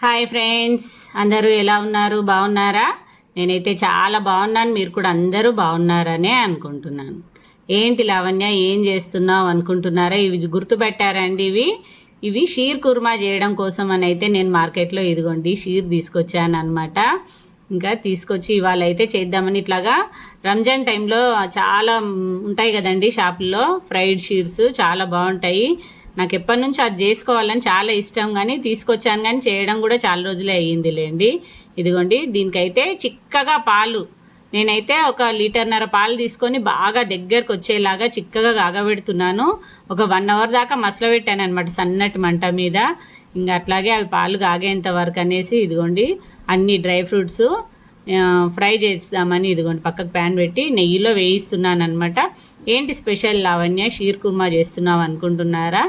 Hi friends అందరూ ఎలా ఉన్నారు? బాగున్నారా? నేనైతే చాలా బాగున్నాను. మీరు కూడా అందరూ బాగున్నారనే అనుకుంటున్నాను. ఏంటి లావణ్య ఏం చేస్తున్నావు అనుకుంటున్నారా? ఇవి గుర్తుపెట్టారండి ఇవి? ఇవి షీర్ కుర్మా చేయడం కోసం అని అయితే నేను మార్కెట్లో ఇదిగోండి షీర్ తీసుకొచ్చాను అనమాట ఇంకా తీసుకొచ్చి ఇవాళ అయితే చేద్దామని ఇట్లాగా రంజాన్ టైంలో చాలా ఉంటాయి కదండి షాపుల్లో. ఫ్రైడ్ షీర్స్ చాలా బాగుంటాయి. నాకు ఎప్పటి నుంచి అది చేసుకోవాలని చాలా ఇష్టం కానీ తీసుకొచ్చాను కానీ చేయడం కూడా చాలా రోజులే అయ్యింది లేండి. ఇదిగోండి దీనికైతే చిక్కగా పాలు. నేనైతే ఒక లీటర్న్నర పాలు తీసుకొని బాగా దగ్గరకు వచ్చేలాగా చిక్కగా కాగబెడుతున్నాను. ఒక వన్ అవర్ దాకా మసలబెట్టాను అనమాట సన్నటి మంట మీద. ఇంకా అట్లాగే అవి పాలు కాగేంత వరకు అనేసి ఇదిగోండి అన్ని డ్రై ఫ్రూట్స్ ఫ్రై చేద్దామని ఇదిగోండి పక్కకు ప్యాన్ పెట్టి నెయ్యిలో వేయిస్తున్నాను అనమాట ఏంటి స్పెషల్ లావణ్య? షీర్ కుర్మా చేస్తున్నావు అనుకుంటున్నారా?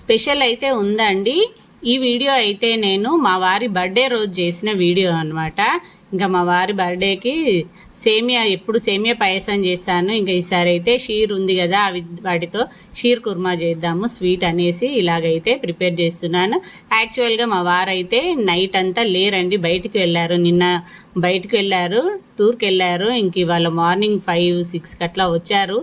స్పెషల్ అయితే ఉందండి. ఈ వీడియో అయితే నేను మా వారి బర్త్డే రోజు చేసిన వీడియో అనమాట ఇంకా మా వారి బర్త్డేకి సేమియా ఎప్పుడు సేమియా పాయసం చేస్తాను. ఇంకా ఈసారి అయితే షీర్ ఉంది కదా అవి వాటితో షీర్ కుర్మా చేద్దాము స్వీట్ అనేసి ఇలాగైతే ప్రిపేర్ చేస్తున్నాను. యాక్చువల్గా మా వారైతే నైట్ అంతా లేరండి బయటికి వెళ్ళారు. నిన్న బయటికి వెళ్ళారు టూర్కి వెళ్ళారు. ఇంక ఇవాళ మార్నింగ్ ఫైవ్ సిక్స్కి అట్లా వచ్చారు.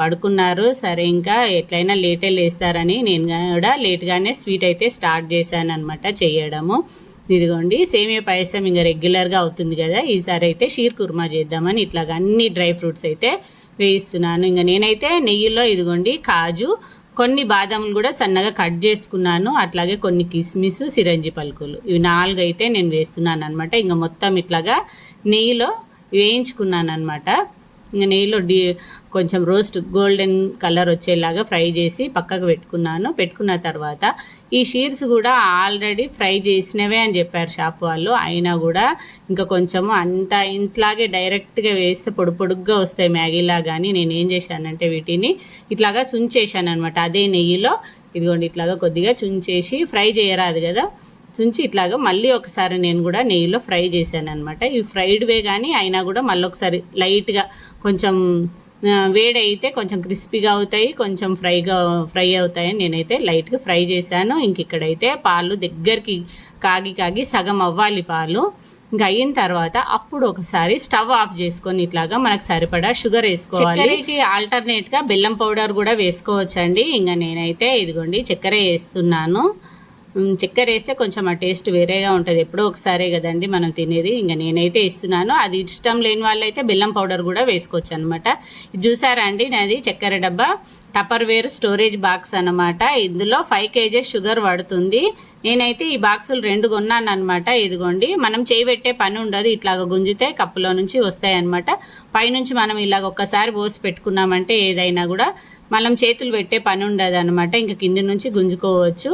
పడుకున్నారు. సరే ఇంకా ఎట్లయినా లేటే లేస్తారని నేను కూడా లేట్గానే స్వీట్ అయితే స్టార్ట్ చేశాను అనమాట చేయడము. ఇదిగోండి సేమియా పాయసం ఇంకా రెగ్యులర్గా అవుతుంది కదా ఈసారి అయితే షీర్ కుర్మా చేద్దామని ఇట్లాగా అన్ని డ్రై ఫ్రూట్స్ అయితే వేయిస్తున్నాను. ఇంకా నేనైతే నెయ్యిలో ఇదిగోండి కాజు కొన్ని బాదాములు కూడా సన్నగా కట్ చేసుకున్నాను. అట్లాగే కొన్ని కిస్మిస్ సిరంజి పలుకులు. ఇవి నాలుగు అయితే నేను వేస్తున్నాను అనమాట ఇంకా మొత్తం ఇట్లాగా నెయ్యిలో వేయించుకున్నాను అనమాట ఇంకా నెయ్యిలో డి కొంచెం రోస్ట్ గోల్డెన్ కలర్ వచ్చేలాగా ఫ్రై చేసి పక్కకు పెట్టుకున్నాను. పెట్టుకున్న తర్వాత ఈ షీర్స్ కూడా ఆల్రెడీ ఫ్రై చేసినవే అని చెప్పారు షాప్ వాళ్ళు. అయినా కూడా ఇంకా కొంచెము అంత ఇంట్లాగే డైరెక్ట్గా వేస్తే పొడి పొడుగ్గా వస్తాయి మ్యాగీలా కానీ నేను ఏం చేశానంటే వీటిని ఇట్లాగా చుంచేసాను అనమాట అదే నెయ్యిలో ఇదిగోండి ఇట్లాగా కొద్దిగా చుంచేసి ఫ్రై చేయరాదు కదా. నుంచి ఇట్లాగా మళ్ళీ ఒకసారి నేను కూడా నెయ్యిలో ఫ్రై చేశాను అనమాట ఇవి ఫ్రైడ్వే కానీ అయినా కూడా మళ్ళీ ఒకసారి లైట్గా కొంచెం వేడి అయితే కొంచెం క్రిస్పీగా అవుతాయి కొంచెం ఫ్రైగా ఫ్రై అవుతాయని నేనైతే లైట్గా ఫ్రై చేశాను. ఇంక ఇక్కడైతే పాలు దగ్గరికి కాగి కాగి సగం అవ్వాలి పాలు. ఇంకా అయిన తర్వాత అప్పుడు ఒకసారి స్టవ్ ఆఫ్ చేసుకొని ఇట్లాగా మనకు సరిపడా షుగర్ వేసుకోవాలి. చక్కెరకి ఆల్టర్నేట్గా బెల్లం పౌడర్ కూడా వేసుకోవచ్చండి. ఇంకా నేనైతే ఇదిగోండి చక్కెర వేస్తున్నాను. చక్కెర వేస్తే కొంచెం ఆ టేస్ట్ వేరేగా ఉంటుంది. ఎప్పుడో ఒకసారే కదండి మనం తినేది. ఇంకా నేనైతే ఇస్తున్నాను. అది ఇష్టం లేని వాళ్ళైతే బెల్లం పౌడర్ కూడా వేసుకోవచ్చు అనమాట ఇది చూసారా అండి? నాది చక్కెర డబ్బా. టపర్ వేర్ స్టోరేజ్ బాక్స్ అనమాట ఇందులో ఫైవ్ కేజెస్ షుగర్ పడుతుంది నేనైతే ఈ బాక్సులు రెండు కొన్నాను అనమాట ఇదిగోండి మనం చేయి పెట్టే పని ఉండదు. ఇట్లాగ గుంజితే కప్పులో నుంచి వస్తాయి అనమాట పైనుంచి మనం ఇలాగ ఒక్కసారి పోసి పెట్టుకున్నామంటే ఏదైనా కూడా మనం చేతులు పెట్టే పని ఉండదు అనమాట ఇంకా కింది నుంచి గుంజుకోవచ్చు.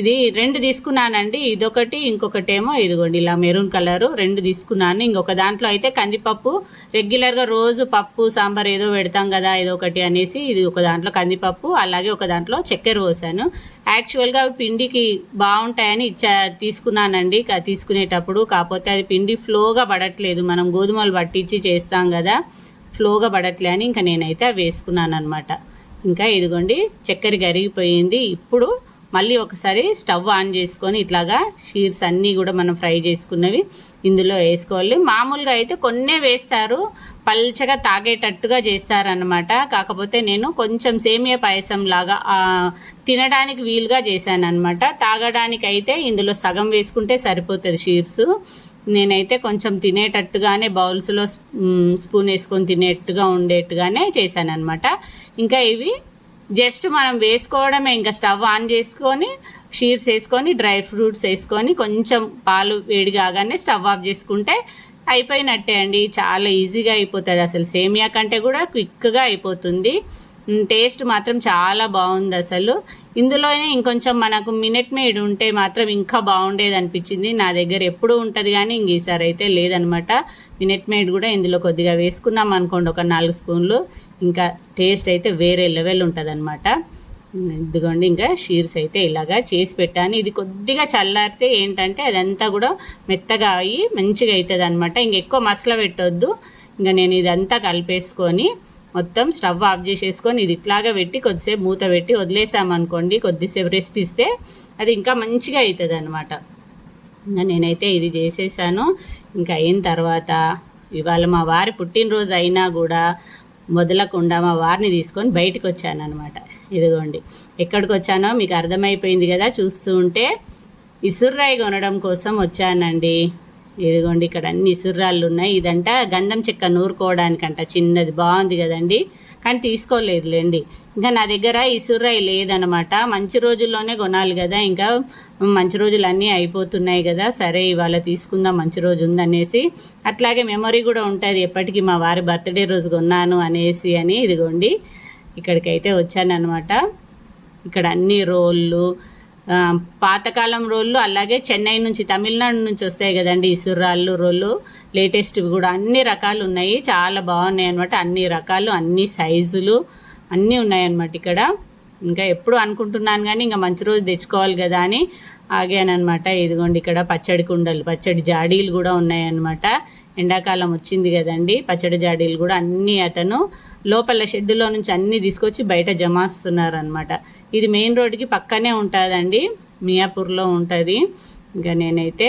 ఇది రెండు తీసుకున్నానండి. ఇదొకటి ఇంకొకటేమో ఇదిగోండి ఇలా మెరూన్ కలరు రెండు తీసుకున్నాను. ఇంకొక దాంట్లో అయితే కందిపప్పు రెగ్యులర్గా రోజు పప్పు సాంబార్ ఏదో పెడతాం కదా ఏదో ఒకటి అనేసి ఇది ఒక దాంట్లో కందిపప్పు అలాగే ఒక దాంట్లో చక్కెర పోసాను. యాక్చువల్గా పిండికి బాగుంది బాగుంటాయని ఇచ్చా తీసుకున్నానండి. తీసుకునేటప్పుడు కాకపోతే అది పిండి ఫ్లోగా పడట్లేదు. మనం గోధుమలు పట్టించి చేస్తాం కదా ఫ్లోగా పడట్లే అని ఇంకా నేనైతే వేసుకున్నాను అనమాట ఇంకా ఇదిగోండి చక్కెర కరిగిపోయింది. ఇప్పుడు మళ్ళీ ఒకసారి స్టవ్ ఆన్ చేసుకొని ఇట్లాగా షీర్స్ అన్నీ కూడా మనం ఫ్రై చేసుకున్నవి ఇందులో వేసుకోవాలి. మామూలుగా అయితే కొన్నే వేస్తారు పల్చగా తాగేటట్టుగా చేస్తారనమాట కాకపోతే నేను కొంచెం సేమియా పాయసం లాగా తినడానికి వీలుగా చేశాను అనమాట తాగడానికి అయితే ఇందులో సగం వేసుకుంటే సరిపోతుంది షీర్స్. నేనైతే కొంచెం తినేటట్టుగానే బౌల్స్లో స్పూన్ వేసుకొని తినేట్టుగా ఉండేట్టుగానే చేశాను అనమాట ఇంకా ఇవి జస్ట్ మనం వేసుకోవడమే ఇంకా స్టవ్ ఆన్ చేసుకొని షీర్స్ వేసుకొని డ్రై ఫ్రూట్స్ వేసుకొని కొంచెం పాలు వేడి కాగానే స్టవ్ ఆఫ్ చేసుకుంటే అయిపోయినట్టే అండి. చాలా ఈజీగా అయిపోతుంది. అసలు సేమియా కంటే కూడా క్విక్గా అయిపోతుంది. టేస్ట్ మాత్రం చాలా బాగుంది అసలు. ఇందులోనే ఇంకొంచెం మనకు మినెట్ మేడ్ ఉంటే మాత్రం ఇంకా బాగుండేది అనిపించింది. నా దగ్గర ఎప్పుడు ఉంటుంది కానీ ఇంక ఈసారి అయితే లేదనమాట. మినెట్ మేడ్ కూడా ఇందులో కొద్దిగా వేసుకున్నాం అనుకోండి ఒక నాలుగు స్పూన్లు. ఇంకా టేస్ట్ అయితే వేరే లెవెల్ ఉంటుంది అనమాట ఇదిగోండి ఇంకా షీర్స్ అయితే ఇలాగా చేసి పెట్టాను. ఇది కొద్దిగా చల్లారితే ఏంటంటే అదంతా కూడా మెత్తగా అయ్యి మంచిగా అవుతుంది అనమాట ఇంకెక్కువ మసల పెట్టొద్దు ఇంకా నేను ఇదంతా కలిపేసుకొని మొత్తం స్టవ్ ఆఫ్ చేసేసుకొని ఇది ఇట్లాగా పెట్టి కొద్దిసేపు మూత పెట్టి వదిలేసామనుకోండి కొద్దిసేపు రెస్ట్ ఇస్తే అది ఇంకా మంచిగా అవుతుంది అనమాట ఇంకా నేనైతే ఇది చేసేసాను. ఇంకా అయిన తర్వాత ఇవాళ మా వారి పుట్టినరోజు అయినా కూడా మొదలకుండా మా వారిని తీసుకొని బయటకు వచ్చాను అనమాట ఇదిగోండి ఎక్కడికి వచ్చానో మీకు అర్థమైపోయింది కదా చూస్తూ ఉంటే. ఇసుర్రాయి కొనడం కోసం వచ్చానండి. ఇదిగోండి ఇక్కడ అన్ని ఇసుర్రాళ్ళు ఉన్నాయి. ఇదంట గంధం చెక్క నూరుకోవడానికంట. చిన్నది బాగుంది కదండి. కానీ తీసుకోలేదులేండి. ఇంకా నా దగ్గర ఇసుర్రాయి లేదనమాట. మంచి రోజుల్లోనే కొనాలి కదా. ఇంకా మంచి రోజులు అన్నీ అయిపోతున్నాయి కదా. సరే ఇవాళ తీసుకుందాం మంచి రోజు ఉందనేసి. అట్లాగే మెమొరీ కూడా ఉంటుంది. ఎప్పటికీ మా వారి బర్త్డే రోజు కొన్నాను అనేసి అని ఇదిగోండి. ఇక్కడికైతే వచ్చానమాట ఇక్కడ అన్ని రోళ్ళు పాతకాలం రోళ్ళు అలాగే చెన్నై నుంచి తమిళనాడు నుంచి వస్తాయి కదండి ఇసురాళ్ళు రోళ్ళు. లేటెస్ట్వి కూడా అన్ని రకాలు ఉన్నాయి. చాలా బాగున్నాయి అనమాట అన్ని రకాలు అన్ని సైజులు అన్నీ ఉన్నాయన్నమాట ఇక్కడ. ఇంకా ఎప్పుడు అనుకుంటున్నాను కానీ ఇంకా మంచి రోజు తెచ్చుకోవాలి కదా అని ఆగానమాట ఇదిగోండి ఇక్కడ పచ్చడి కుండలు పచ్చడి జాడీలు కూడా ఉన్నాయన్నమాట. ఎండాకాలం వచ్చింది కదండి పచ్చడి జాడీలు కూడా అన్నీ అతను లోపల షెడ్డులో నుంచి అన్నీ తీసుకొచ్చి బయట జమాస్తున్నారనమాట ఇది మెయిన్ రోడ్డుకి పక్కనే ఉంటుందండి మియాపూర్లో ఉంటుంది. ఇంకా నేనైతే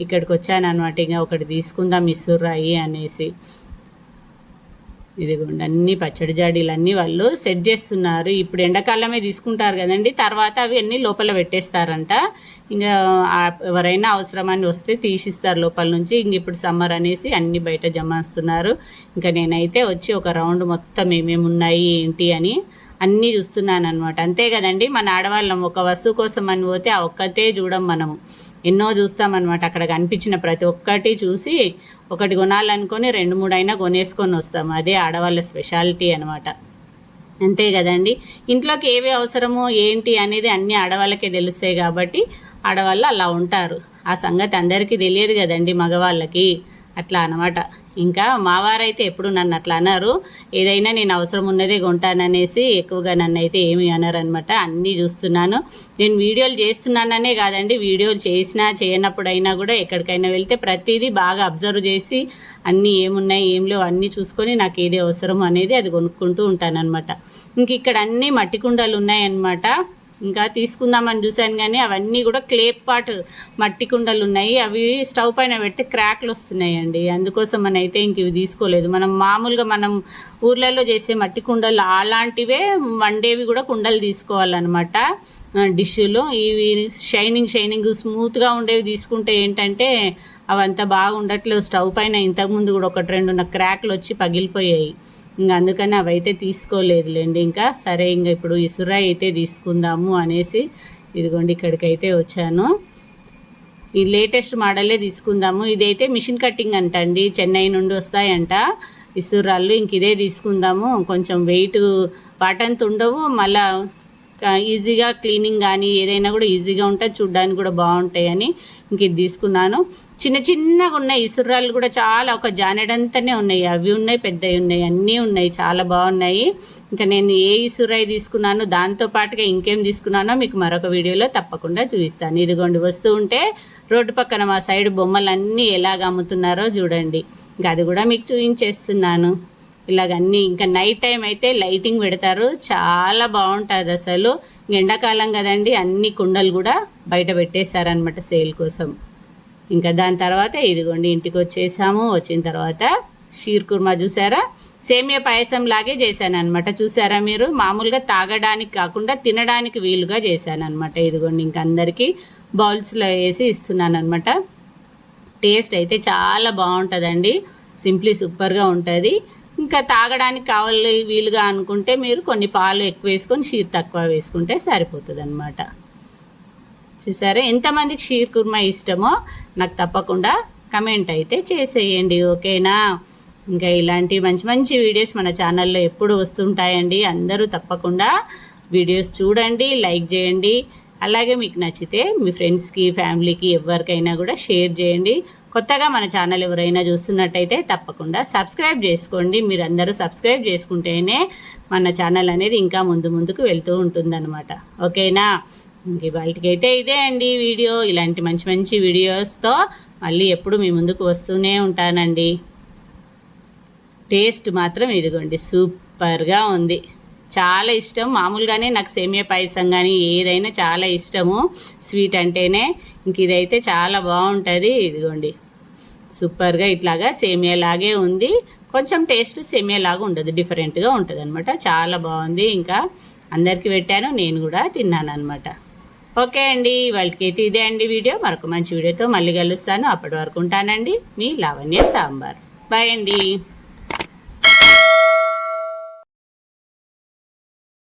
ఇక్కడికి వచ్చాను అనమాట ఇంకా ఒకటి తీసుకుందాం ఇసుర్రాయి అనేసి. ఇదిగోండి అన్ని పచ్చడి జాడీలు అన్నీ వాళ్ళు సెట్ చేస్తున్నారు. ఇప్పుడు ఎండాకాలమే తీసుకుంటారు కదండి తర్వాత అవి అన్నీ లోపల పెట్టేస్తారంట. ఇంకా ఎవరైనా అవసరమని వస్తే తీసిస్తారు లోపల నుంచి. ఇంక ఇప్పుడు సమ్మర్ అనేసి అన్ని బయట జమాస్తున్నారు. ఇంకా నేనైతే వచ్చి ఒక రౌండ్ మొత్తం ఏమేమి ఉన్నాయి ఏంటి అని అన్నీ చూస్తున్నాను అనమాట అంతే కదండి మన ఆడవాళ్ళం ఒక వస్తువు కోసం అని పోతే ఆ ఒక్కతే చూడం మనము. ఎన్నో చూస్తామన్నమాట. అక్కడ కనిపించిన ప్రతి ఒక్కటి చూసి ఒకటి కొనాలనుకొని రెండు మూడు అయినా కొనేసుకొని వస్తాం. అదే ఆడవాళ్ళ స్పెషాలిటీ అనమాట అంతే కదండి. ఇంట్లోకి ఏవి అవసరమో ఏంటి అనేది అన్ని ఆడవాళ్ళకే తెలుస్తాయి కాబట్టి ఆడవాళ్ళు అలా ఉంటారు. ఆ సంగతి అందరికీ తెలియదు కదండి మగవాళ్ళకి. అట్లా అనమాట ఇంకా మావారైతే ఎప్పుడు నన్ను అట్లా అన్నారు. ఏదైనా నేను అవసరం ఉన్నదే కొంటాననేసి ఎక్కువగా నన్ను అయితే ఏమి అనరనమాట అన్నీ చూస్తున్నాను. నేను వీడియోలు చేస్తున్నాననే కాదండి వీడియోలు చేసినా చేయనప్పుడైనా కూడా ఎక్కడికైనా వెళ్తే ప్రతిదీ బాగా అబ్జర్వ్ చేసి అన్నీ ఏమున్నాయి ఏం లేవు అన్నీ చూసుకొని నాకు ఏది అవసరం అనేది అది కొనుక్కుంటూ ఉంటానన్నమాట. ఇంక ఇక్కడ అన్నీ మట్టి కుండలు ఉన్నాయన్నమాట. ఇంకా తీసుకుందామని చూశాను కానీ అవన్నీ కూడా క్లే పాట్ మట్టి కుండలు ఉన్నాయి. అవి స్టవ్ పైన పెడితే క్రాక్లు వస్తున్నాయండి. అందుకోసం మన అయితే ఇంక ఇవి తీసుకోలేదు. మనం మామూలుగా మనం ఊర్లలో చేసే మట్టి కుండలు అలాంటివే వండేవి కూడా కుండలు తీసుకోవాలన్నమాట. డిష్లు ఇవి షైనింగ్ షైనింగ్ స్మూత్గా ఉండేవి తీసుకుంటే ఏంటంటే అవంతా బాగుండట్లేదు. స్టవ్ పైన ఇంతకుముందు కూడా ఒకటి రెండు క్రాక్లు వచ్చి పగిలిపోయాయి. ఇంకా అందుకని అవైతే తీసుకోలేదులేండి. ఇంకా సరే ఇంకా ఇప్పుడు ఇసురా అయితే తీసుకుందాము అనేసి ఇదిగోండి ఇక్కడికైతే వచ్చాను. ఈ లేటెస్ట్ మోడలే తీసుకుందాము. ఇదైతే మిషన్ కట్టింగ్ అంట అండి చెన్నై నుండి వస్తాయంట. ఇసురాళ్ళు ఇంక ఇదే తీసుకుందాము. కొంచెం వెయిట్ వాటంత ఉండవు. మళ్ళా ఈజీగా క్లీనింగ్ కానీ ఏదైనా కూడా ఈజీగా ఉంటుంది చూడ్డానికి కూడా బాగుంటాయని ఇంక ఇది తీసుకున్నాను. చిన్న చిన్నగా ఉన్నాయి ఇసురాలు కూడా చాలా ఒక జానెడంతనే ఉన్నాయి. అవి ఉన్నాయి పెద్దవి ఉన్నాయి అన్నీ ఉన్నాయి చాలా బాగున్నాయి. ఇంకా నేను ఏ ఇసురాయి తీసుకున్నానో దాంతో పాటుగా ఇంకేం తీసుకున్నానో మీకు మరొక వీడియోలో తప్పకుండా చూపిస్తాను. ఇదిగోండి వస్తూ ఉంటే రోడ్డు పక్కన మా సైడ్ బొమ్మలన్నీ ఎలాగ అమ్ముతున్నారో చూడండి. ఇంకా అది కూడా మీకు చూపించేస్తున్నాను. ఇలాగన్నీ. ఇంకా నైట్ టైం అయితే లైటింగ్ పెడతారు. చాలా బాగుంటుంది అసలు. ఎండాకాలం కదండి అన్ని కుండలు కూడా బయట పెట్టేశారనమాట సేల్ కోసం. ఇంకా దాని తర్వాత ఇదిగోండి ఇంటికి వచ్చేసాము. వచ్చిన తర్వాత షీర్ కుర్మా చూసారా? సేమియా పాయసం లాగే చేశాను అనమాట చూసారా మీరు? మామూలుగా తాగడానికి కాకుండా తినడానికి వీలుగా చేశాను అనమాట ఇదిగోండి ఇంక అందరికీ బౌల్స్లో వేసి ఇస్తున్నాను అనమాట టేస్ట్ అయితే చాలా బాగుంటుందండి. సింప్లీ సూపర్గా ఉంటుంది. ఇంకా తాగడానికి కావాలి వీలుగా అనుకుంటే మీరు కొన్ని పాలు ఎక్కువ వేసుకొని షీర్ తక్కువ వేసుకుంటే సరిపోతుంది అనమాట చూసారా? ఎంతమందికి షీర్ కుర్మా ఇష్టమో నాకు తప్పకుండా కమెంట్ అయితే చేసేయండి ఓకేనా? ఇంకా ఇలాంటి మంచి మంచి వీడియోస్ మన ఛానల్లో ఎప్పుడు వస్తుంటాయండి. అందరూ తప్పకుండా వీడియోస్ చూడండి లైక్ చేయండి. అలాగే మీకు నచ్చితే మీ ఫ్రెండ్స్కి ఫ్యామిలీకి ఎవరికైనా కూడా షేర్ చేయండి. కొత్తగా మన ఛానల్ ఎవరైనా చూస్తున్నట్టయితే తప్పకుండా సబ్స్క్రైబ్ చేసుకోండి. మీరు అందరూ సబ్స్క్రైబ్ చేసుకుంటేనే మన ఛానల్ అనేది ఇంకా ముందు ముందుకు వెళ్తూ ఉంటుందన్నమాట. ఓకేనా? ఇంక వాళ్ళకైతే ఇదే అండి వీడియో. ఇలాంటి మంచి మంచి వీడియోస్తో మళ్ళీ ఎప్పుడు మీ ముందుకు వస్తూనే ఉంటానండి. టేస్ట్ మాత్రం ఇదిగోండి సూపర్గా ఉంది. చాలా ఇష్టం. మామూలుగానే నాకు సేమియా పాయసం కానీ ఏదైనా చాలా ఇష్టము. స్వీట్ అంటేనే ఇంక ఇదైతే చాలా బాగుంటుంది. ఇదిగోండి. సూపర్గా ఇట్లాగా సేమియా లాగే ఉంది. కొంచెం టేస్ట్ సేమియా లాగా ఉండదు. డిఫరెంట్గా ఉంటుంది అనమాట చాలా బాగుంది. ఇంకా అందరికీ పెట్టాను. నేను కూడా తిన్నాను అనమాట ఓకే అండి. వాళ్ళకైతే ఇదే అండి వీడియో. మరొక మంచి వీడియోతో మళ్ళీ కలుస్తాను. అప్పటి వరకు ఉంటానండి. మీ లావణ్య సాంబార్. బాయ్ అండి.